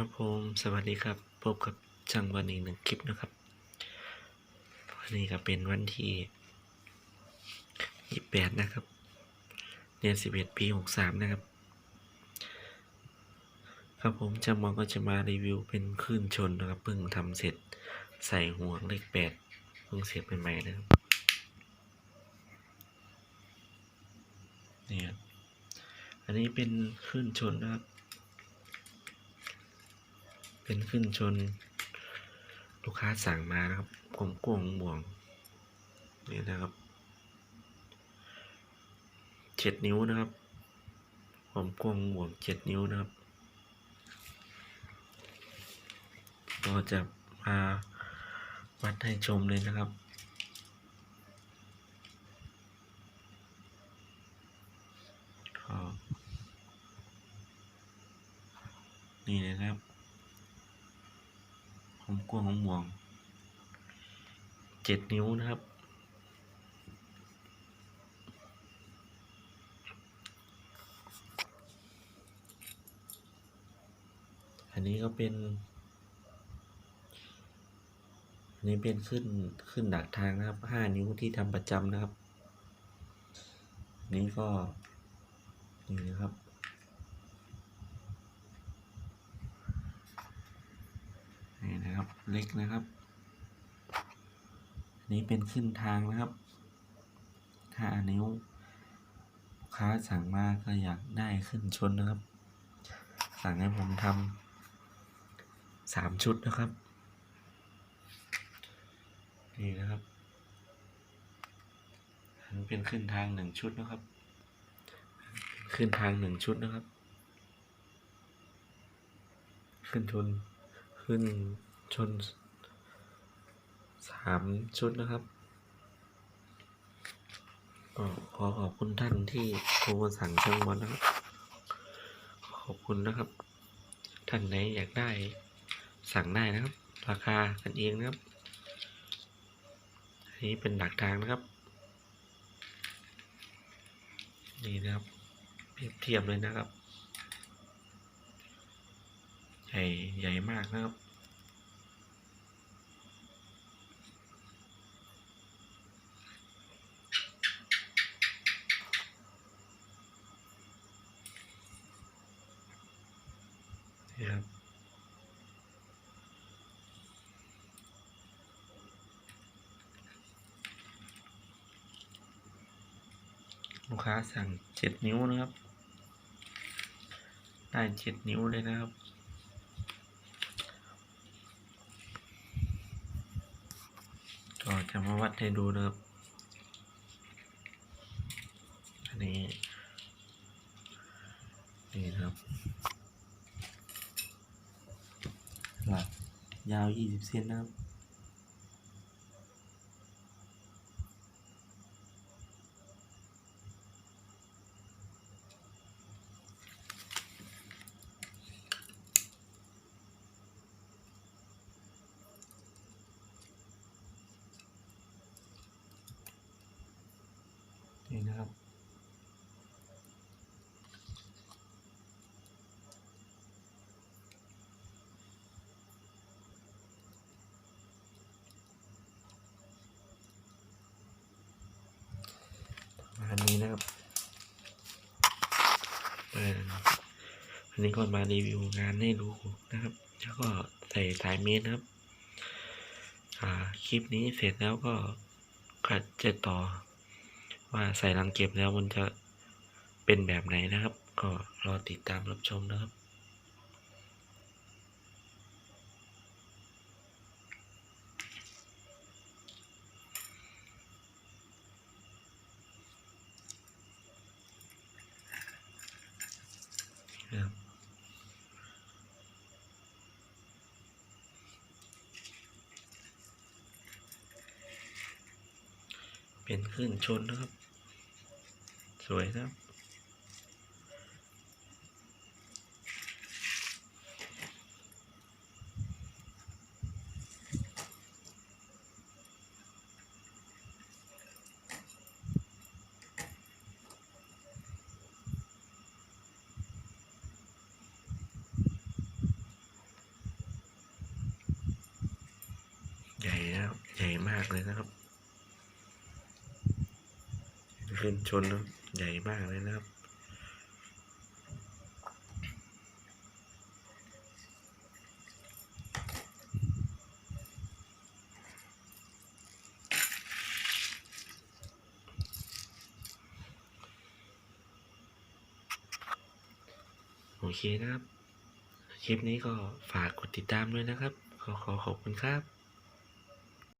ครับผมสวัสดีครับพบกับช่างวันอีกหนึ่งคลิปนะครับวันนี้ก็เป็นวันที่ยี่แปดนะครับเดือนสิบเอ็ดปีหกสามนะครับ ครับผมช่างมองก็จะมารีวิวเป็นคลื่นชนนะครับเพิ่งทำเสร็จใส่ห่วงเลขแปดเพิ่งเสร็จใหม่ๆนะครับนี่ครับอันนี้เป็นคลื่นชนนะครับ เป็นขึ้นชน ลูกค้าสั่งมานะครับกลมกวงบ่วงนี่นะครับเจ็ดนิ้วนะครับผมกวงบ่วงเจ็ดนิ้วนะครับก็จะมาวัดให้ชมเลยนะครับนี่เลยนะครับ ผมกลัวของหมวงเจ็ดนิ้วนะครับ อันนี้ก็เป็นอันนี้เป็นขึ้นขึ้นดักทางนะครับห้านิ้วที่ทำประจำนะครับ นี้ก็นี่นะครับ นี่นะครับ เล็กนะครับอันนี้เป็นขึ้นทางนะครับห้านิ้วลูกค้าสั่งมาก็อยากได้ขึ้นชนนะครับ สั่งให้ผมทำสามชุดนะครับนี่นะครับอันเป็นขึ้นทางหนึ่งชุดนะครับ ขึ้นทางหนึ่งชุดนะครับ ขึ้นชนขึ้น ชนสามชุดนะครับก็ขอขอบคุณท่านที่โทรมาสั่งช่างบอลนะครับ ขอบคุณนะครับ ท่านไหนอยากได้สั่งได้นะครับ ราคากันเองนะครับอันนี้เป็นดักทางนะครับ นี่นะครับเปรียบเทียบเลยนะครับ ใหญ่ใหญ่มากนะครับ ครับลูกค้าสั่งเจ็ดนิ้วนะครับ ได้เจ็ดนิ้วเลยนะครับก็จะมาวัดให้ดูนะครับ อันนี้นะครับ หลักยาว 20 เซนนะครับนี่นะครับ ประมาณนี้นะครับเออันนี้ก็มารีวิวงานให้ดูนะครับ แล้วก็ใส่สายเมตรนครับ อ่า คลิปนี้เสร็จแล้วก็ก็จะต่อ ว่าใส่รังเก็บแล้วมันจะเป็นแบบไหนนะครับ ก็รอติดตามรับชมนะครับ เป็นคลื่นชนนะครับ สวยครับ ใหญ่นะครับ ใหญ่มากเลยนะครับ ขึ้นชนแล้วใหญ่มากเลยนะครับ โอเคนะครับ คลิปนี้ก็ฝากกดติดตามด้วยนะครับ ขอขอขอบคุณครับ